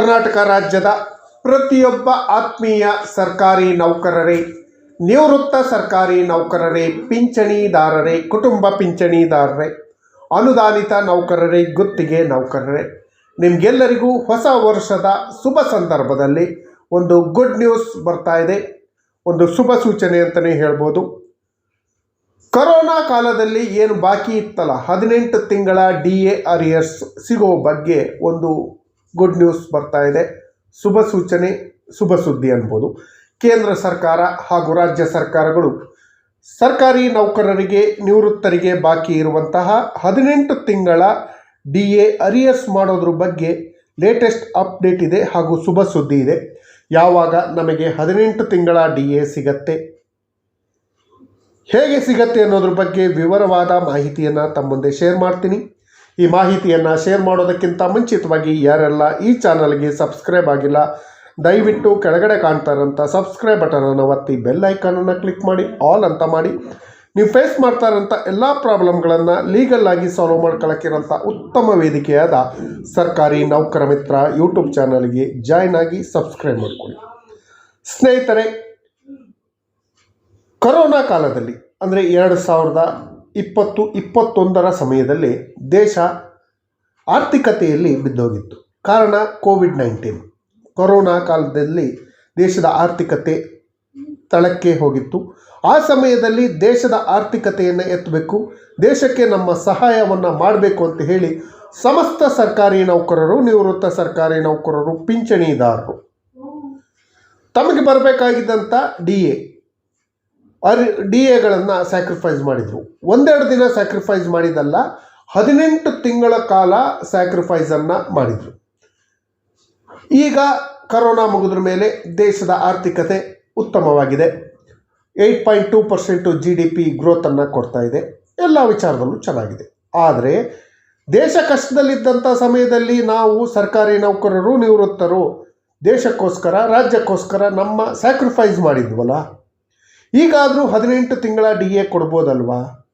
ಕರ್ನಾಟಕ ರಾಜ್ಯದ ಪ್ರತಿಯೊಬ್ಬ ಆತ್ಮೀಯ ಸರ್ಕಾರಿ ನೌಕರರೇ, ನಿವೃತ್ತ ಸರ್ಕಾರಿ ನೌಕರರೇ, ಪಿಂಚಣಿದಾರರೇ, ಕುಟುಂಬ ಪಿಂಚಣಿದಾರರೇ, ಅನುದಾನಿತ ನೌಕರರೇ, ಗುತ್ತಿಗೆ ನೌಕರರೇ. ನಿಮಗೆಲ್ಲರಿಗೂ ಹೊಸ ವರ್ಷದ ಶುಭ ಸಂದರ್ಭದಲ್ಲಿ ಒಂದು ಗುಡ್ ನ್ಯೂಸ್ ಬರ್ತಾ ಇದೆ. ಒಂದು ಶುಭ ಸೂಚನೆ ಅಂತಲೇ ಹೇಳ್ಬೋದು. ಕೊರೋನಾ ಕಾಲದಲ್ಲಿ ಏನು ಬಾಕಿ ಇತ್ತಲ್ಲ? ಹದಿನೆಂಟು ತಿಂಗಳ ಡಿ ಎ ಅರಿಯರ್ಸ್ ಸಿಗೋ ಬಗ್ಗೆ ಒಂದು ಗುಡ್ ನ್ಯೂಸ್ ಬರ್ತಾ ಇದೆ. ಶುಭ ಸೂಚನೆ, ಶುಭ ಸುದ್ದಿ ಅನ್ಬೋದು. ಕೇಂದ್ರ ಸರ್ಕಾರ ಹಾಗೂ ರಾಜ್ಯ ಸರ್ಕಾರಗಳು ಸರ್ಕಾರಿ ನೌಕರರಿಗೆ, ನಿವೃತ್ತರಿಗೆ ಬಾಕಿ ಇರುವಂತಹ ಹದಿನೆಂಟು ತಿಂಗಳ ಡಿ ಎ ಅರಿಯರ್ಸ್ ಮಾಡೋದ್ರ ಬಗ್ಗೆ ಲೇಟೆಸ್ಟ್ ಅಪ್ಡೇಟ್ ಇದೆ ಹಾಗೂ ಶುಭ ಸುದ್ದಿ ಇದೆ. ಯಾವಾಗ ನಮಗೆ ಹದಿನೆಂಟು ತಿಂಗಳ ಡಿ ಎ ಸಿಗತ್ತೆ? ಹೇಗೆ ಸಿಗತ್ತೆ ಅನ್ನೋದ್ರ ಬಗ್ಗೆ ವಿವರವಾದ ಮಾಹಿತಿಯನ್ನು ತಮ್ಮಂದೆ ಮುಂದೆ ಶೇರ್ ಮಾಡ್ತೀನಿ. ಈ ಮಾಹಿತಿಯನ್ನು ಶೇರ್ ಮಾಡೋದಕ್ಕಿಂತ ಮುಂಚಿತವಾಗಿ ಯಾರೆಲ್ಲ ಈ ಚಾನಲ್ಗೆ ಸಬ್ಸ್ಕ್ರೈಬ್ ಆಗಿಲ್ಲ, ದಯವಿಟ್ಟು ಕೆಳಗಡೆ ಕಾಣ್ತಾ ಇರೋಂಥ ಸಬ್ಸ್ಕ್ರೈಬ್ ಬಟನನ್ನು ಒತ್ತಿ ಬೆಲ್ ಐಕಾನನ್ನು ಕ್ಲಿಕ್ ಮಾಡಿ ಆಲ್ ಅಂತ ಮಾಡಿ. ನೀವು ಫೇಸ್ ಮಾಡ್ತಾ ಇರೋಂಥ ಎಲ್ಲ ಪ್ರಾಬ್ಲಮ್ಗಳನ್ನು ಲೀಗಲ್ ಆಗಿ ಸಾಲ್ವ್ ಮಾಡ್ಕೊಳ್ಳೋಕ್ಕಿರೋಂಥ ಉತ್ತಮ ವೇದಿಕೆಯಾದ ಸರ್ಕಾರಿ ನೌಕರ ಮಿತ್ರ ಯೂಟ್ಯೂಬ್ ಚಾನಲ್ಗೆ ಜಾಯ್ನ್ ಆಗಿ ಸಬ್ಸ್ಕ್ರೈಬ್ ಮಾಡಿಕೊಳ್ಳಿ. ಸ್ನೇಹಿತರೆ, ಕೊರೋನಾ ಕಾಲದಲ್ಲಿ, ಅಂದರೆ ಎರಡು ಸಾವಿರದ ಇಪ್ಪತ್ತು, ಇಪ್ಪತ್ತೊಂದರ ಸಮಯದಲ್ಲಿ ದೇಶ ಆರ್ಥಿಕತೆಯಲ್ಲಿ ಬಿದ್ದೋಗಿತ್ತು. ಕಾರಣ ಕೋವಿಡ್ ನೈನ್ಟೀನ್. ಕೊರೋನಾ ಕಾಲದಲ್ಲಿ ದೇಶದ ಆರ್ಥಿಕತೆ ತಳಕ್ಕೆ ಹೋಗಿತ್ತು. ಆ ಸಮಯದಲ್ಲಿ ದೇಶದ ಆರ್ಥಿಕತೆಯನ್ನು ಎತ್ತಬೇಕು, ದೇಶಕ್ಕೆ ನಮ್ಮ ಸಹಾಯವನ್ನು ಮಾಡಬೇಕು ಅಂತ ಹೇಳಿ ಸಮಸ್ತ ಸರ್ಕಾರಿ ನೌಕರರು, ನಿವೃತ್ತ ಸರ್ಕಾರಿ ನೌಕರರು, ಪಿಂಚಣಿದಾರರು ತಮಗೆ ಬರಬೇಕಾಗಿದ್ದಂಥ ಡಿ ಎ. ಅರಿ, ಡಿ ಎಗಳನ್ನು ಸ್ಯಾಕ್ರಿಫೈಸ್ ಮಾಡಿದರು. ಒಂದೆರಡು ದಿನ ಸ್ಯಾಕ್ರಿಫೈಸ್ ಮಾಡಿದಲ್ಲ ಹದಿನೆಂಟು ತಿಂಗಳ ಕಾಲ ಸ್ಯಾಕ್ರಿಫೈಸನ್ನು ಮಾಡಿದರು. ಈಗ ಕರೋನಾ ಮುಗಿದ್ರ ಮೇಲೆ ದೇಶದ ಆರ್ಥಿಕತೆ ಉತ್ತಮವಾಗಿದೆ. Eight point two percent G D P ಗ್ರೋತನ್ನು ಕೊಡ್ತಾ ಇದೆ. ಎಲ್ಲ ವಿಚಾರದಲ್ಲೂ ಚೆನ್ನಾಗಿದೆ. ಆದರೆ, ದೇಶ ಕಷ್ಟದಲ್ಲಿದ್ದಂಥ ಸಮಯದಲ್ಲಿ ನಾವು ಸರ್ಕಾರಿ ನೌಕರರು, ನಿವೃತ್ತರು ದೇಶಕ್ಕೋಸ್ಕರ, ರಾಜ್ಯಕ್ಕೋಸ್ಕರ ನಮ್ಮ ಸ್ಯಾಕ್ರಿಫೈಸ್ ಮಾಡಿದ್ವಲ್ಲ ಈಗಾದರೂ ಹದಿನೆಂಟು ತಿಂಗಳ ಡಿ ಎ ಕೊಡ್ಬೋದಲ್ವಾ?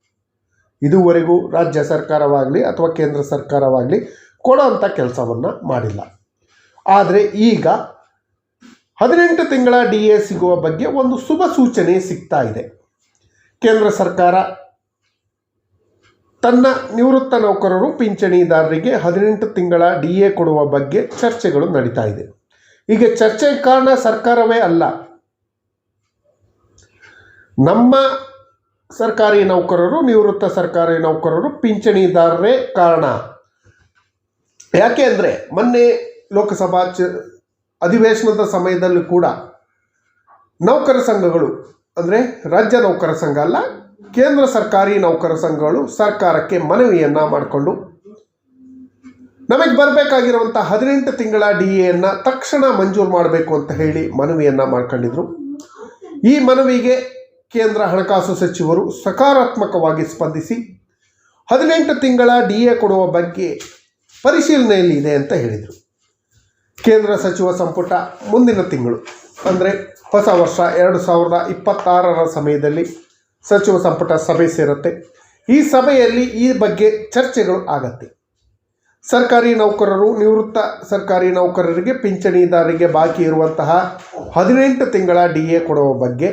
ಇದುವರೆಗೂ ರಾಜ್ಯ ಸರ್ಕಾರವಾಗಲಿ ಅಥವಾ ಕೇಂದ್ರ ಸರ್ಕಾರವಾಗಲಿ ಕೊಡೋಂಥ ಕೆಲಸವನ್ನು ಮಾಡಿಲ್ಲ. ಆದರೆ ಈಗ ಹದಿನೆಂಟು ತಿಂಗಳ ಡಿ ಎ ಸಿಗುವ ಬಗ್ಗೆ ಒಂದು ಶುಭ ಸೂಚನೆ ಸಿಗ್ತಾ ಇದೆ. ಕೇಂದ್ರ ಸರ್ಕಾರ ತನ್ನ ನಿವೃತ್ತ ನೌಕರರು, ಪಿಂಚಣಿದಾರರಿಗೆ ಹದಿನೆಂಟು ತಿಂಗಳ ಡಿ ಎ ಕೊಡುವ ಬಗ್ಗೆ ಚರ್ಚೆಗಳು ನಡೀತಾ ಇದೆ. ಈಗ ಚರ್ಚೆ ಕಾರಣ ಸರ್ಕಾರವೇ ಅಲ್ಲ ನಮ್ಮ ಸರ್ಕಾರಿ ನೌಕರರು, ನಿವೃತ್ತ ಸರ್ಕಾರಿ ನೌಕರರು ಪಿಂಚಣಿದಾರರೇ ಕಾರಣ. ಯಾಕೆ ಅಂದರೆ ಮೊನ್ನೆ ಲೋಕಸಭಾ ಚ, ಅಧಿವೇಶನದ ಸಮಯದಲ್ಲಿ ಕೂಡ ನೌಕರ ಸಂಘಗಳು, ಅಂದರೆ ರಾಜ್ಯ ನೌಕರ ಸಂಘ ಅಲ್ಲ, ಕೇಂದ್ರ ಸರ್ಕಾರಿ ನೌಕರ ಸಂಘಗಳು ಸರ್ಕಾರಕ್ಕೆ ಮನವಿಯನ್ನು ಮಾಡಿಕೊಂಡು, ನಮಗೆ ಬರಬೇಕಾಗಿರುವಂಥ ಹದಿನೆಂಟು ತಿಂಗಳ ಡಿ ಎಯನ್ನು ತಕ್ಷಣ ಮಂಜೂರು ಮಾಡಬೇಕು ಅಂತ ಹೇಳಿ ಮನವಿಯನ್ನು ಮಾಡ್ಕೊಂಡಿದ್ರು. ಈ ಮನವಿಗೆ ಕೇಂದ್ರ ಹಣಕಾಸು ಸಚಿವರು ಸಕಾರಾತ್ಮಕವಾಗಿ ಸ್ಪಂದಿಸಿ ಹದಿನೆಂಟು ತಿಂಗಳ ಡಿ ಎ ಕೊಡುವ ಬಗ್ಗೆ ಪರಿಶೀಲನೆಯಲ್ಲಿ ಇದೆ ಅಂತ ಹೇಳಿದರು. ಕೇಂದ್ರ ಸಚಿವ ಸಂಪುಟ ಮುಂದಿನ ತಿಂಗಳು, ಅಂದರೆ ಹೊಸ ವರ್ಷ ಎರಡು ಸಾವಿರದ ಇಪ್ಪತ್ತಾರರ ಸಮಯದಲ್ಲಿ ಸಚಿವ ಸಂಪುಟ ಸಭೆ ಸೇರುತ್ತೆ. ಈ ಸಭೆಯಲ್ಲಿ ಈ ಬಗ್ಗೆ ಚರ್ಚೆಗಳು ಆಗತ್ತೆ. ಸರ್ಕಾರಿ ನೌಕರರು, ನಿವೃತ್ತ ಸರ್ಕಾರಿ ನೌಕರರಿಗೆ ಪಿಂಚಣಿದಾರರಿಗೆ ಬಾಕಿ ಇರುವಂತಹ ಹದಿನೆಂಟು ತಿಂಗಳ ಡಿ ಎ ಕೊಡುವ ಬಗ್ಗೆ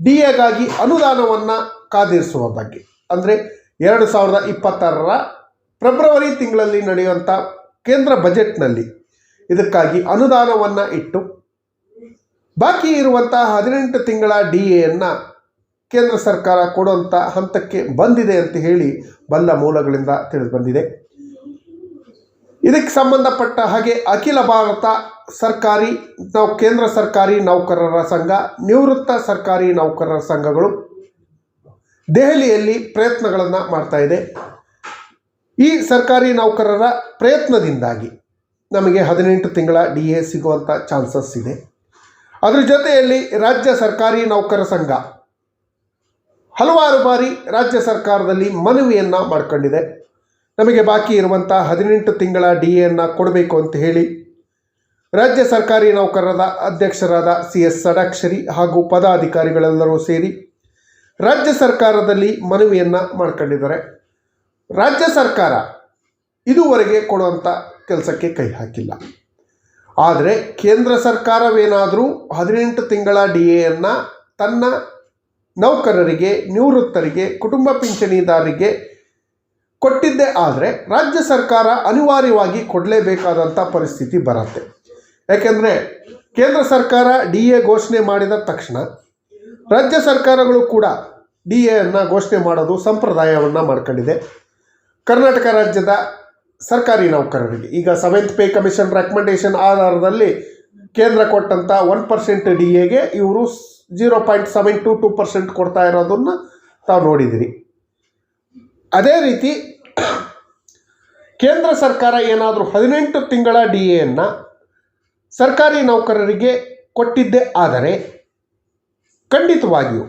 ಡಿ ಎಗಾಗಿ ಅನುದಾನವನ್ನು ಕಾದಿರಿಸುವ ಬಗ್ಗೆ. ಅಂದರೆ ಎರಡು ಸಾವಿರದ ಇಪ್ಪತ್ತಾರರ ಫೆಬ್ರವರಿ ತಿಂಗಳಲ್ಲಿ ನಡೆಯುವಂಥ ಕೇಂದ್ರ ಬಜೆಟ್ನಲ್ಲಿ ಇದಕ್ಕಾಗಿ ಅನುದಾನವನ್ನು ಇಟ್ಟು, ಬಾಕಿ ಇರುವಂಥ ಹದಿನೆಂಟು ತಿಂಗಳ ಡಿ ಎಯನ್ನು ಕೇಂದ್ರ ಸರ್ಕಾರ ಕೊಡುವಂಥ ಹಂತಕ್ಕೆ ಬಂದಿದೆ ಅಂತ ಹೇಳಿ ಬಲ್ಲ ಮೂಲಗಳಿಂದ ತಿಳಿದು ಬಂದಿದೆ. ಇದಕ್ಕೆ ಸಂಬಂಧಪಟ್ಟ ಹಾಗೆ ಅಖಿಲ ಭಾರತ ಸರ್ಕಾರಿ, ನಾವು ಕೇಂದ್ರ ಸರ್ಕಾರಿ ನೌಕರರ ಸಂಘ, ನಿವೃತ್ತ ಸರ್ಕಾರಿ ನೌಕರರ ಸಂಘಗಳು ದೆಹಲಿಯಲ್ಲಿ ಪ್ರಯತ್ನಗಳನ್ನು ಮಾಡ್ತಾ ಇದೆ. ಈ ಸರ್ಕಾರಿ ನೌಕರರ ಪ್ರಯತ್ನದಿಂದಾಗಿ ನಮಗೆ ಹದಿನೆಂಟು ತಿಂಗಳ ಡಿ ಎ ಸಿಗುವಂಥ ಚಾನ್ಸಸ್ ಇದೆ. ಅದರ ಜೊತೆಯಲ್ಲಿ ರಾಜ್ಯ ಸರ್ಕಾರಿ ನೌಕರ ಸಂಘ ಹಲವಾರು ಬಾರಿ ರಾಜ್ಯ ಸರ್ಕಾರದಲ್ಲಿ ಮನವಿಯನ್ನು ಮಾಡ್ಕೊಂಡಿದೆ. ನಮಗೆ ಬಾಕಿ ಇರುವಂಥ ಹದಿನೆಂಟು ತಿಂಗಳ ಡಿ ಎನ್ನು ಕೊಡಬೇಕು ಅಂತ ಹೇಳಿ ರಾಜ್ಯ ಸರ್ಕಾರಿ ನೌಕರರ ಅಧ್ಯಕ್ಷರಾದ ಸಿ ಎಸ್ ಸಡಾಕ್ಷರಿ ಹಾಗೂ ಪದಾಧಿಕಾರಿಗಳೆಲ್ಲರೂ ಸೇರಿ ರಾಜ್ಯ ಸರ್ಕಾರದಲ್ಲಿ ಮನವಿಯನ್ನು ಮಾಡ್ಕೊಂಡಿದ್ದಾರೆ. ರಾಜ್ಯ ಸರ್ಕಾರ ಇದುವರೆಗೆ ಕೊಡುವಂಥ ಕೆಲಸಕ್ಕೆ ಕೈ ಹಾಕಿಲ್ಲ. ಆದರೆ ಕೇಂದ್ರ ಸರ್ಕಾರವೇನಾದರೂ ಹದಿನೆಂಟು ತಿಂಗಳ ಡಿ ಎಯನ್ನು ತನ್ನ ನೌಕರರಿಗೆ, ನಿವೃತ್ತರಿಗೆ, ಕುಟುಂಬ ಪಿಂಚಣಿದಾರರಿಗೆ ಕೊಟ್ಟಿದ್ದೇ ಆದರೆ ರಾಜ್ಯ ಸರ್ಕಾರ ಅನಿವಾರ್ಯವಾಗಿ ಕೊಡಲೇಬೇಕಾದಂಥ ಪರಿಸ್ಥಿತಿ ಬರುತ್ತೆ. ಯಾಕೆಂದರೆ ಕೇಂದ್ರ ಸರ್ಕಾರ ಡಿ ಎ ಘೋಷಣೆ ಮಾಡಿದ ತಕ್ಷಣ ರಾಜ್ಯ ಸರ್ಕಾರಗಳು ಕೂಡ ಡಿ ಅನ್ನು ಘೋಷಣೆ ಮಾಡೋದು ಸಂಪ್ರದಾಯವನ್ನು ಮಾಡ್ಕೊಂಡಿದೆ. ಕರ್ನಾಟಕ ರಾಜ್ಯದ ಸರ್ಕಾರಿ ನೌಕರರಿಗೆ. ಈಗ ಸೆವೆಂತ್ ಪೇ ಕಮಿಷನ್ ರೆಕಮೆಂಡೇಶನ್ ಆಧಾರದಲ್ಲಿ ಕೇಂದ್ರ ಕೊಟ್ಟಂಥ ಒನ್ ಪರ್ಸೆಂಟ್ ಡಿ ಎಗೆ ಇವರು zero point seven two two percent ಕೊಡ್ತಾ ಇರೋದನ್ನು ತಾವು ನೋಡಿದಿರಿ. ಅದೇ ರೀತಿ ಕೇಂದ್ರ ಸರ್ಕಾರ ಏನಾದರೂ ಹದಿನೆಂಟು ತಿಂಗಳ ಡಿ ಎಯನ್ನು ಸರ್ಕಾರಿ ನೌಕರರಿಗೆ ಕೊಟ್ಟಿದ್ದೇ ಆದರೆ ಖಂಡಿತವಾಗಿಯೂ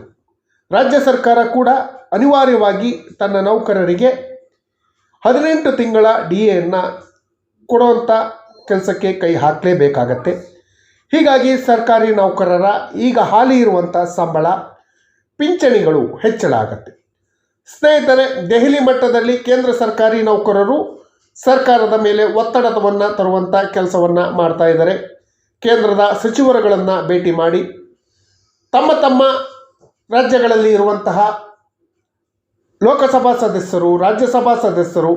ರಾಜ್ಯ ಸರ್ಕಾರ ಕೂಡ ಅನಿವಾರ್ಯವಾಗಿ ತನ್ನ ನೌಕರರಿಗೆ ಹದಿನೆಂಟು ತಿಂಗಳ ಡಿ ಎಯನ್ನು ಕೊಡುವಂಥ ಕೆಲಸಕ್ಕೆ ಕೈ ಹಾಕಲೇಬೇಕಾಗತ್ತೆ. ಹೀಗಾಗಿ ಸರ್ಕಾರಿ ನೌಕರರ ಈಗ ಹಾಲಿ ಇರುವಂಥ ಸಂಬಳ, ಪಿಂಚಣಿಗಳು ಹೆಚ್ಚಳ ಆಗತ್ತೆ. ಸ್ನೇಹಿತರೆ, ದೆಹಲಿ ಮಟ್ಟದಲ್ಲಿ ಕೇಂದ್ರ ಸರ್ಕಾರಿ ನೌಕರರು ಸರ್ಕಾರದ ಮೇಲೆ ಒತ್ತಡವನ್ನು ತರುವಂಥ ಕೆಲಸವನ್ನು ಮಾಡ್ತಾ ಇದ್ದಾರೆ. ಕೇಂದ್ರದ ಸಚಿವರುಗಳನ್ನು ಭೇಟಿ ಮಾಡಿ ತಮ್ಮ ತಮ್ಮ ರಾಜ್ಯಗಳಲ್ಲಿ ಇರುವಂತಹ ಲೋಕಸಭಾ ಸದಸ್ಯರು, ರಾಜ್ಯಸಭಾ ಸದಸ್ಯರು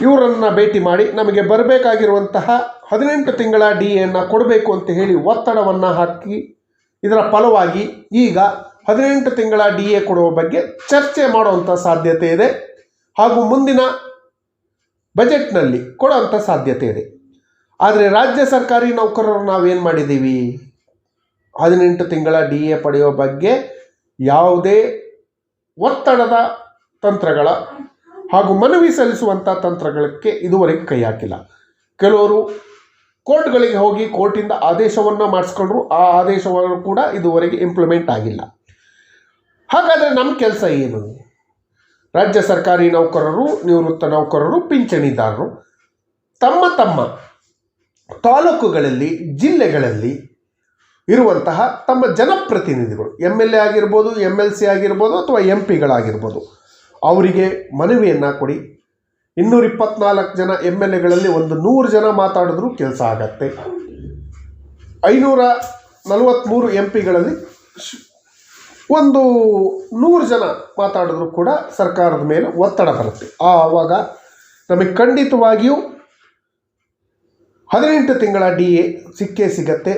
ಇವರನ್ನು ಭೇಟಿ ಮಾಡಿ ನಮಗೆ ಬರಬೇಕಾಗಿರುವಂತಹ ಹದಿನೆಂಟು ತಿಂಗಳ ಡಿ ಎನ್ನು ಕೊಡಬೇಕು ಅಂತ ಹೇಳಿ ಒತ್ತಡವನ್ನು ಹಾಕಿ ಇದರ ಫಲವಾಗಿ ಈಗ ಹದಿನೆಂಟು ತಿಂಗಳ ಡಿ ಎ ಕೊಡುವ ಬಗ್ಗೆ ಚರ್ಚೆ ಮಾಡುವಂಥ ಸಾಧ್ಯತೆ ಇದೆ ಹಾಗೂ ಮುಂದಿನ ಬಜೆಟ್ನಲ್ಲಿ ಕೊಡುವಂಥ ಸಾಧ್ಯತೆ ಇದೆ. ಆದರೆ ರಾಜ್ಯ ಸರ್ಕಾರಿ ನೌಕರರು ನಾವೇನು ಮಾಡಿದ್ದೀವಿ? ಹದಿನೆಂಟು ತಿಂಗಳ ಡಿ ಎ ಪಡೆಯೋ ಬಗ್ಗೆ ಯಾವುದೇ ಒತ್ತಡದ ತಂತ್ರಗಳ ಹಾಗೂ ಮನವಿ ಸಲ್ಲಿಸುವಂಥ ತಂತ್ರಗಳಕ್ಕೆ ಇದುವರೆಗೆ ಕೈ ಹಾಕಿಲ್ಲ. ಕೆಲವರು ಕೋರ್ಟ್ಗಳಿಗೆ ಹೋಗಿ ಕೋರ್ಟಿಂದ ಆದೇಶವನ್ನು ಮಾಡಿಸ್ಕೊಂಡ್ರು, ಆ ಆದೇಶವನ್ನು ಕೂಡ ಇದುವರೆಗೆ ಇಂಪ್ಲಿಮೆಂಟ್ ಆಗಿಲ್ಲ. ಹಾಗಾದರೆ ನಮ್ಮ ಕೆಲಸ ಏನು? ರಾಜ್ಯ ಸರ್ಕಾರಿ ನೌಕರರು, ನಿವೃತ್ತ ನೌಕರರು, ಪಿಂಚಣಿದಾರರು ತಮ್ಮ ತಮ್ಮ ತಾಲೂಕುಗಳಲ್ಲಿ, ಜಿಲ್ಲೆಗಳಲ್ಲಿ ಇರುವಂತಹ ತಮ್ಮ ಜನಪ್ರತಿನಿಧಿಗಳು ಎಂ ಎಲ್ ಎ ಆಗಿರ್ಬೋದು ಎಂ ಎಲ್ ಸಿ ಆಗಿರ್ಬೋದು ಅಥವಾ ಎಂ ಪಿಗಳಾಗಿರ್ಬೋದು ಅವರಿಗೆ ಮನವಿಯನ್ನು ಕೊಡಿ. ಇನ್ನೂರ ಇಪ್ಪತ್ನಾಲ್ಕು ಜನ ಎಂ ಎಲ್ ಎಗಳಲ್ಲಿ ಒಂದು ನೂರು ಜನ ಮಾತಾಡಿದ್ರೂ ಕೆಲಸ ಆಗತ್ತೆ. ಐನೂರ ನಲವತ್ತ್ಮೂರು ಎಂ ಪಿಗಳಲ್ಲಿ ಒಂದು ನೂರು ಜನ ಮಾತಾಡಿದ್ರು ಕೂಡ ಸರ್ಕಾರದ ಮೇಲೆ ಒತ್ತಡ ಬರುತ್ತೆ. ಆವಾಗ ನಮಗೆ ಖಂಡಿತವಾಗಿಯೂ ಹದಿನೆಂಟು ತಿಂಗಳ ಡಿ ಎ ಸಿಕ್ಕೇ ಸಿಗತ್ತೆ.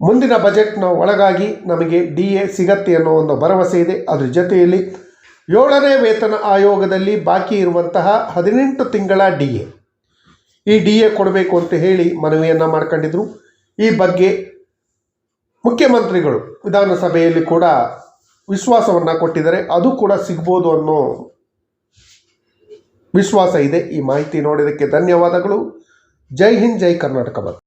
ಮುಂದಿನ ಬಜೆಟ್ನ ಒಳಗಾಗಿ ನಮಗೆ ಡಿ ಎ ಸಿಗತ್ತೆ ಅನ್ನೋ ಒಂದು ಭರವಸೆ ಇದೆ. ಅದ್ರ ಜೊತೆಯಲ್ಲಿ ಏಳನೇ ವೇತನ ಆಯೋಗದಲ್ಲಿ ಬಾಕಿ ಇರುವಂತಹ ಹದಿನೆಂಟು ತಿಂಗಳ ಡಿ ಎ. ಈ ಡಿ ಎ ಕೊಡಬೇಕು ಅಂತ ಹೇಳಿ ಮನವಿಯನ್ನು ಮಾಡ್ಕೊಂಡಿದ್ರು. ಈ ಬಗ್ಗೆ ಮುಖ್ಯಮಂತ್ರಿಗಳು ವಿಧಾನಸಭೆಯಲ್ಲಿ ಕೂಡ ವಿಶ್ವಾಸವನ್ನು ಕೊಟ್ಟಿದ್ದಾರೆ. ಅದು ಕೂಡ ಸಿಗ್ಬೋದು ಅನ್ನೋ ವಿಶ್ವಾಸ ಇದೆ. ಈ ಮಾಹಿತಿ ನೋಡಿದ್ದಕ್ಕೆ ಧನ್ಯವಾದಗಳು. ಜೈ ಹಿಂದ್ ಜೈ ಕರ್ನಾಟಕ ಬಂದ್